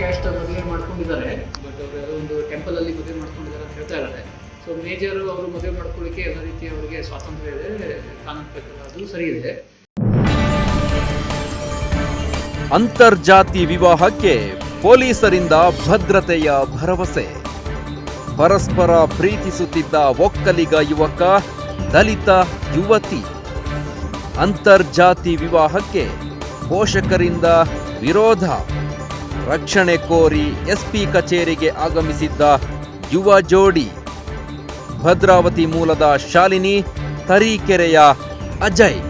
Caste ಮದುವೆ ಮಾಡ್ಕೊಂಡಿದ್ದಾರೆ. But ಅವರು ಯಾವುದೋ ಒಂದು ಟೆಂಪಲಲ್ಲಿ ಮದುವೆ ಮಾಡ್ಕೊಂಡಿದ್ದಾರೆ ಅಂತ ಹೇಳ್ತಾ ಇದ್ದಾರೆ. ಸೊ ಮೇಜರ್ ಅವರು ಮದುವೆ ಮಾಡ್ಕೊಳ್ಳಿಕ್ಕೆ ಎಲ್ಲ ರೀತಿ ಅವರಿಗೆ ಸ್ವಾತಂತ್ರ್ಯ ಇದೆ ಕಾನೂನು ಪ್ರಕಾರ ಅದು ಸರಿ ಇದೆ. ಅಂತರ್ಜಾತಿ ವಿವಾಹಕ್ಕೆ ಪೊಲೀಸರಿಂದ ಭದ್ರತೆಯ ಭರವಸೆ. ಪರಸ್ಪರ ಪ್ರೀತಿಸುತ್ತಿದ್ದ ಒಕ್ಕಲಿಗ ಯುವಕ ದಲಿತ ಯುವತಿ. ಅಂತರ್ಜಾತಿ ವಿವಾಹಕ್ಕೆ ಪೋಷಕರಿಂದ ವಿರೋಧ. ರಕ್ಷಣೆ ಕೋರಿ ಎಸ್ಪಿ ಕಚೇರಿಗೆ ಆಗಮಿಸಿದ್ದ ಯುವ ಜೋಡಿ. ಭದ್ರಾವತಿ ಮೂಲದ ಶಾಲಿನಿ ತರೀಕೆರೆಯ ಅಜಯ್.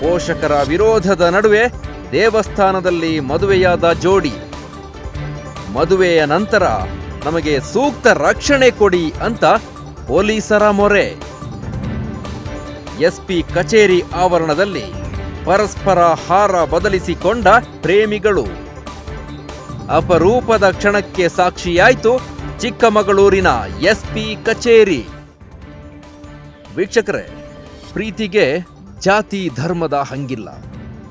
ಪೋಷಕರ ವಿರೋಧದ ನಡುವೆ ದೇವಸ್ಥಾನದಲ್ಲಿ ಮದುವೆಯಾದ ಜೋಡಿ. ಮದುವೆಯ ನಂತರ ನಮಗೆ ಸೂಕ್ತ ರಕ್ಷಣೆ ಕೊಡಿ ಅಂತ ಪೊಲೀಸರ ಮೊರೆ. ಎಸ್ಪಿ ಕಚೇರಿ ಆವರಣದಲ್ಲಿ ಪರಸ್ಪರ ಹಾರ ಬದಲಿಸಿಕೊಂಡ ಪ್ರೇಮಿಗಳು. ಅಪರೂಪದ ಕ್ಷಣಕ್ಕೆ ಸಾಕ್ಷಿಯಾಯಿತು ಚಿಕ್ಕಮಗಳೂರಿನ ಎಸ್ಪಿ ಕಚೇರಿ. ವೀಕ್ಷಕರೇ, ಪ್ರೀತಿಗೆ ಜಾತಿ ಧರ್ಮದ ಹಂಗಿಲ್ಲ.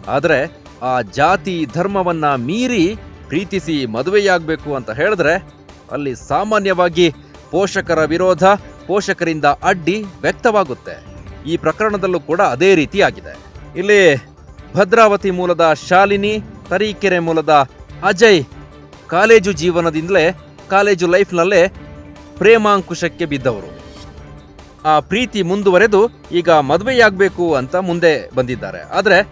ಆದರೆ ಆ ಜಾತಿ ಧರ್ಮವನ್ನ ಮೀರಿ ಪ್ರೀತಿಸಿ ಮದುವೆಯಾಗಬೇಕು ಅಂತ ಹೇಳಿದ್ರೆ ಅಲ್ಲಿ ಸಾಮಾನ್ಯವಾಗಿ ಪೋಷಕರ ವಿರೋಧ, ಪೋಷಕರಿಂದ ಅಡ್ಡಿ ವ್ಯಕ್ತವಾಗುತ್ತೆ. ಈ ಪ್ರಕರಣದಲ್ಲೂ ಕೂಡ ಅದೇ ರೀತಿಯಾಗಿದೆ. ಇಲ್ಲಿ ಭದ್ರಾವತಿ ಮೂಲದ ಶಾಲಿನಿ, ತರೀಕೆರೆ ಮೂಲದ ಅಜಯ್ ಕಾಲೇಜು ಜೀವನದಿಂದಲೇ ಕಾಲೇಜು ಲೈಫ್ನಲ್ಲೇ ಪ್ರೇಮಾಂಕುಶಕ್ಕೆ ಬಿದ್ದವರು. ಆ ಪ್ರೀತಿ ಮುಂದುವರೆದು ಈಗ ಮದುವೆಯಾಗಬೇಕು ಅಂತ ಮುಂದೆ ಬಂದಿದ್ದಾರೆ. ಆದರೆ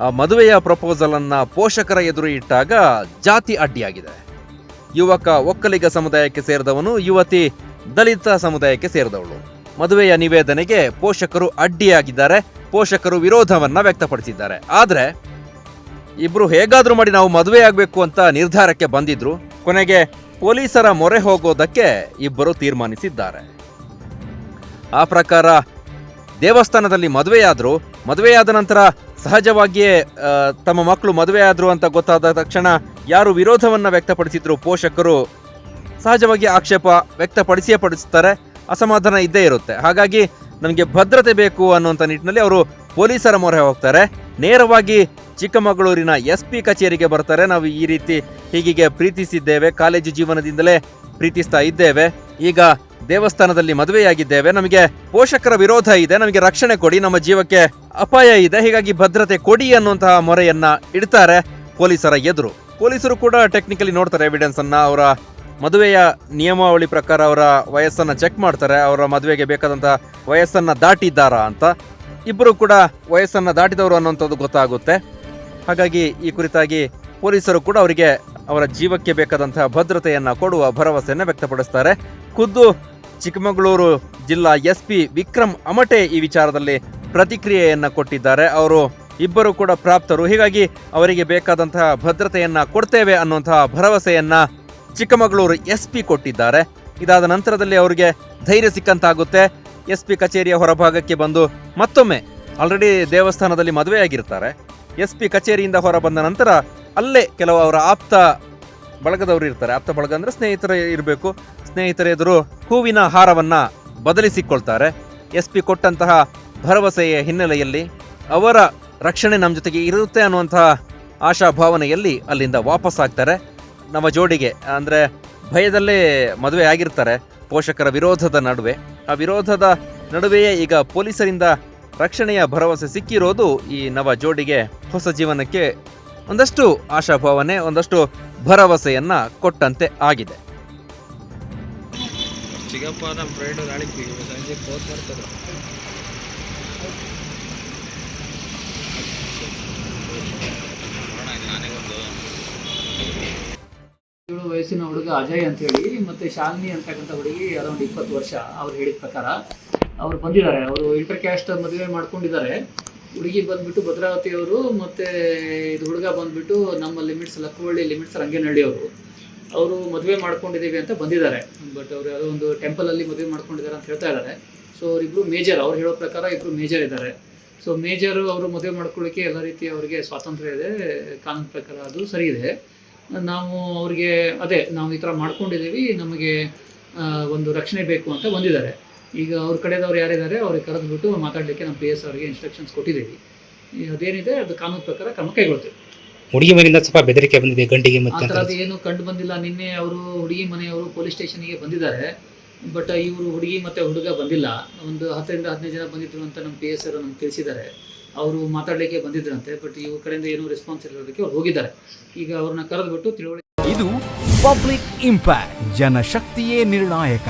ಆ ಮದುವೆಯ ಪ್ರಪೋಸಲ್ ಅನ್ನ ಪೋಷಕರ ಎದುರು ಇಟ್ಟಾಗ ಜಾತಿ ಅಡ್ಡಿಯಾಗಿದೆ. ಯುವಕ ಒಕ್ಕಲಿಗ ಸಮುದಾಯಕ್ಕೆ ಸೇರಿದವನು ಯುವತಿ ದಲಿತ ಸಮುದಾಯಕ್ಕೆ ಸೇರಿದವಳು. ಮದುವೆಯ ನಿವೇದನೆಗೆ ಪೋಷಕರು ಅಡ್ಡಿಯಾಗಿದ್ದಾರೆ. ಪೋಷಕರು ವಿರೋಧವನ್ನು ವ್ಯಕ್ತಪಡಿಸಿದ್ದಾರೆ. ಆದ್ರೆ ಇಬ್ರು ಹೇಗಾದ್ರೂ ಮಾಡಿ ನಾವು ಮದುವೆ ಆಗಬೇಕು ಅಂತ ನಿರ್ಧಾರಕ್ಕೆ ಬಂದಿದ್ರು. ಕೊನೆಗೆ ಪೊಲೀಸರ ಮೊರೆ ಹೋಗೋದಕ್ಕೆ ಇಬ್ಬರು ತೀರ್ಮಾನಿಸಿದ್ದಾರೆ. ಆ ಪ್ರಕಾರ ದೇವಸ್ಥಾನದಲ್ಲಿ ಮದುವೆಯಾದರು. ಮದುವೆಯಾದ ನಂತರ ಸಹಜವಾಗಿಯೇ ತಮ್ಮ ಮಕ್ಕಳು ಮದುವೆಯಾದ್ರು ಅಂತ ಗೊತ್ತಾದ ತಕ್ಷಣ ಯಾರು ವಿರೋಧವನ್ನು ವ್ಯಕ್ತಪಡಿಸಿದ್ರು ಪೋಷಕರು ಸಹಜವಾಗಿ ಆಕ್ಷೇಪ ವ್ಯಕ್ತಪಡಿಸಿಯೇ ಪಡಿಸ್ತಾರೆ. ಅಸಮಾಧಾನ ಇದ್ದೇ ಇರುತ್ತೆ. ಹಾಗಾಗಿ ನಮಗೆ ಭದ್ರತೆ ಬೇಕು ಅನ್ನುವಂಥ ನಿಟ್ಟಿನಲ್ಲಿ ಅವರು ಪೊಲೀಸರ ಮೊರೆ ಹೋಗ್ತಾರೆ. ನೇರವಾಗಿ ಚಿಕ್ಕಮಗಳೂರಿನ ಎಸ್ ಪಿ ಕಚೇರಿಗೆ ಬರ್ತಾರೆ. ನಾವು ಈ ರೀತಿ ಹೀಗೆ ಪ್ರೀತಿಸಿದ್ದೇವೆ. ಕಾಲೇಜು ಜೀವನದಿಂದಲೇ ಪ್ರೀತಿಸ್ತಾ ಇದ್ದೇವೆ. ಈಗ ದೇವಸ್ಥಾನದಲ್ಲಿ ಮದುವೆಯಾಗಿದ್ದೇವೆ. ನಮಗೆ ಪೋಷಕರ ವಿರೋಧ ಇದೆ. ನಮಗೆ ರಕ್ಷಣೆ ಕೊಡಿ. ನಮ್ಮ ಜೀವಕ್ಕೆ ಅಪಾಯ ಇದೆ. ಹೀಗಾಗಿ ಭದ್ರತೆ ಕೊಡಿ ಅನ್ನುವಂತಹ ಮೊರೆಯನ್ನ ಇಡ್ತಾರೆ ಪೊಲೀಸರ ಎದುರು. ಪೊಲೀಸರು ಕೂಡ ಟೆಕ್ನಿಕಲಿ ನೋಡ್ತಾರೆ ಎವಿಡೆನ್ಸ್ ಅನ್ನ. ಅವರ ಮದುವೆಯ ನಿಯಮಾವಳಿ ಪ್ರಕಾರ ಅವರ ವಯಸ್ಸನ್ನ ಚೆಕ್ ಮಾಡ್ತಾರೆ. ಅವರ ಮದುವೆಗೆ ಬೇಕಾದಂತಹ ವಯಸ್ಸನ್ನ ದಾಟಿದ್ದಾರಾ ಅಂತ. ಇಬ್ಬರು ಕೂಡ ವಯಸ್ಸನ್ನ ದಾಟಿದವರು ಅನ್ನುವಂಥದ್ದು ಗೊತ್ತಾಗುತ್ತೆ. ಹಾಗಾಗಿ ಈ ಕುರಿತಾಗಿ ಪೊಲೀಸರು ಕೂಡ ಅವರಿಗೆ ಅವರ ಜೀವಕ್ಕೆ ಬೇಕಾದಂತಹ ಭದ್ರತೆಯನ್ನು ಕೊಡುವ ಭರವಸೆಯನ್ನು ವ್ಯಕ್ತಪಡಿಸ್ತಾರೆ. ಖುದ್ದು ಚಿಕ್ಕಮಗಳೂರು ಜಿಲ್ಲಾ ಎಸ್ ಪಿ ವಿಕ್ರಮ್ ಅಮಟೆ ಈ ವಿಚಾರದಲ್ಲಿ ಪ್ರತಿಕ್ರಿಯೆಯನ್ನು ಕೊಟ್ಟಿದ್ದಾರೆ. ಅವರು ಇಬ್ಬರು ಕೂಡ ಪ್ರಾಪ್ತರು. ಹೀಗಾಗಿ ಅವರಿಗೆ ಬೇಕಾದಂತಹ ಭದ್ರತೆಯನ್ನ ಕೊಡ್ತೇವೆ ಅನ್ನುವಂತಹ ಭರವಸೆಯನ್ನ ಚಿಕ್ಕಮಗಳೂರು ಎಸ್ ಪಿ ಕೊಟ್ಟಿದ್ದಾರೆ. ಇದಾದ ನಂತರದಲ್ಲಿ ಅವರಿಗೆ ಧೈರ್ಯ ಸಿಕ್ಕಂತಾಗುತ್ತೆ. ಎಸ್ ಪಿ ಕಚೇರಿಯ ಹೊರಭಾಗಕ್ಕೆ ಬಂದು ಮತ್ತೊಮ್ಮೆ ಆಲ್ರೆಡಿ ದೇವಸ್ಥಾನದಲ್ಲಿ ಮದುವೆಯಾಗಿರ್ತಾರೆ. ಎಸ್ ಪಿ ಕಚೇರಿಯಿಂದ ಹೊರ ಬಂದ ನಂತರ ಅಲ್ಲೇ ಕೆಲವು ಅವರ ಆಪ್ತ ಬಳಗದವರು ಇರ್ತಾರೆ. ಆಪ್ತ ಬಳಗ ಅಂದ್ರೆ ಸ್ನೇಹಿತರು ಇರಬೇಕು. ಸ್ನೇಹಿತರ ಎದುರು ಹೂವಿನ ಹಾರವನ್ನು ಬದಲಿಸಿಕೊಳ್ತಾರೆ. ಎಸ್ ಪಿ ಕೊಟ್ಟಂತಹ ಭರವಸೆಯ ಹಿನ್ನೆಲೆಯಲ್ಲಿ ಅವರ ರಕ್ಷಣೆ ನಮ್ಮ ಜೊತೆಗೆ ಇರುತ್ತೆ ಅನ್ನುವಂತಹ ಆಶಾಭಾವನೆಯಲ್ಲಿ ಅಲ್ಲಿಂದ ವಾಪಸ್ ಆಗ್ತಾರೆ. ನಮ್ಮ ಜೋಡಿಗೆ ಅಂದ್ರೆ ಭಯದಲ್ಲೇ ಮದುವೆ ಆಗಿರ್ತಾರೆ. ಪೋಷಕರ ವಿರೋಧದ ನಡುವೆ. ಆ ವಿರೋಧದ ನಡುವೆಯೇ ಈಗ ಪೊಲೀಸರಿಂದ ರಕ್ಷಣೆಯ ಭರವಸೆ ಸಿಕ್ಕಿರೋದು ಈ ನವ ಜೋಡಿಗೆ ಹೊಸ ಜೀವನಕ್ಕೆ ಒಂದಷ್ಟು ಆಶಾಭಾವನೆ ಒಂದಷ್ಟು ಭರವಸೆಯನ್ನ ಕೊಟ್ಟಂತೆ ಆಗಿದೆ. ಏಳು ವಯಸ್ಸಿನ ಹುಡುಗ ಅಜಯ್ ಅಂತ ಹೇಳಿ ಮತ್ತೆ ಶಾಲಿನಿ ಅಂತಕ್ಕಂಥ ಹುಡುಗಿ ಅರೌಂಡ್ ಇಪ್ಪತ್ತು ವರ್ಷ ಅವ್ರು ಹೇಳಿದ ಪ್ರಕಾರ. ಅವ್ರು ಬಂದಿದ್ದಾರೆ, ಅವರು ಇಂಟರ್ ಕ್ಯಾಸ್ಟ್ ಮದುವೆ ಮಾಡ್ಕೊಂಡಿದ್ದಾರೆ. ಹುಡುಗಿ ಬಂದ್ಬಿಟ್ಟು ಭದ್ರಾವತಿ ಅವರು ಮತ್ತೆ ಇದು ಹುಡುಗ ಬಂದ್ಬಿಟ್ಟು ನಮ್ಮ ಲಿಮಿಟ್ಸ್ ಲಕ್ಕವಳ್ಳಿ ಲಿಮಿಟ್ಸ್ ರಂಗೇನಹಳ್ಳಿ ಅವರು. ಅವರು ಮದುವೆ ಮಾಡ್ಕೊಂಡಿದ್ದೀವಿ ಅಂತ ಬಂದಿದ್ದಾರೆ. ಬಟ್ ಅವರು ಯಾವುದೋ ಒಂದು ಟೆಂಪಲಲ್ಲಿ ಮದುವೆ ಮಾಡ್ಕೊಂಡಿದ್ದಾರೆ ಅಂತ ಹೇಳ್ತಾ ಇದ್ದಾರೆ. ಸೊ ಅವರಿಬ್ರು ಮೇಜರ್ ಅವ್ರು ಹೇಳೋ ಪ್ರಕಾರ ಇಬ್ಬರು ಮೇಜರ್ ಇದ್ದಾರೆ. ಸೊ ಮೇಜರ್ ಅವರು ಮದುವೆ ಮಾಡ್ಕೊಳ್ಳಿಕ್ಕೆ ಎಲ್ಲ ರೀತಿ ಅವರಿಗೆ ಸ್ವಾತಂತ್ರ್ಯ ಇದೆ, ಕಾನೂನು ಪ್ರಕಾರ ಅದು ಸರಿ ಇದೆ. ನಾವು ಅವ್ರಿಗೆ, ಅದೇ, ನಾವು ಈ ಥರ ಮಾಡ್ಕೊಂಡಿದ್ದೀವಿ, ನಮಗೆ ಒಂದು ರಕ್ಷಣೆ ಬೇಕು ಅಂತ ಬಂದಿದ್ದಾರೆ. ಈಗ ಅವ್ರ ಕಡೆದವ್ರು ಯಾರಿದ್ದಾರೆ ಅವ್ರಿಗೆ ಕರೆದ್ಬಿಟ್ಟು ಮಾತಾಡಲಿಕ್ಕೆ ನಮ್ಮ ಪಿ ಎಸ್ ಅವರಿಗೆ ಇನ್ಸ್ಟ್ರಕ್ಷನ್ಸ್ ಕೊಟ್ಟಿದ್ದೀವಿ. ಅದೇನಿದೆ ಅದು ಕಾನೂನು ಪ್ರಕಾರ ಕ್ರಮ ಕೈಗೊಳ್ತೀವಿ. ಹುಡುಗಿ ಮನೆಯಿಂದ ಸ್ವಲ್ಪ ಬೆದರಿಕೆ ಬಂದಿದೆ ಗಂಡಿಗೆ ಆ ಮತ್ತೆ ಅಂತ ಥರದ್ದು ಏನು ಕಂಡು ಬಂದಿಲ್ಲ. ನಿನ್ನೆ ಅವರು ಹುಡುಗಿ ಮನೆಯವರು ಪೊಲೀಸ್ ಸ್ಟೇಷನ್ಗೆ ಬಂದಿದ್ದಾರೆ. ಬಟ್ ಇವರು ಹುಡುಗಿ ಮತ್ತೆ ಹುಡುಗ ಬಂದಿಲ್ಲ. ಒಂದು ಹತ್ತರಿಂದ ಹದಿನೈದು ಜನ ಬಂದಿದ್ರು ಅಂತ ನಮ್ಮ ಪಿ ಎಸ್ ಅವರು ನಮ್ಗೆ ತಿಳಿಸಿದ್ದಾರೆ. ಅವರು ಮಾತಾಡಲಿಕ್ಕೆ ಬಂದಿದ್ರಂತೆ ಬಟ್ ಇವ್ರ ಕಡೆಯಿಂದ ಏನೂ ರೆಸ್ಪಾನ್ಸ್ ಇರೋದಕ್ಕೆ ಅವ್ರು ಹೋಗಿದ್ದಾರೆ. ಈಗ ಅವ್ರನ್ನ ಕರೆದ್ಬಿಟ್ಟು ತಿಳುವಳಿ ಇದು ಪಬ್ಲಿಕ್ ಇಂಪ್ಯಾಕ್ಟ್ ಜನಶಕ್ತಿಯೇ ನಿರ್ಣಾಯಕ.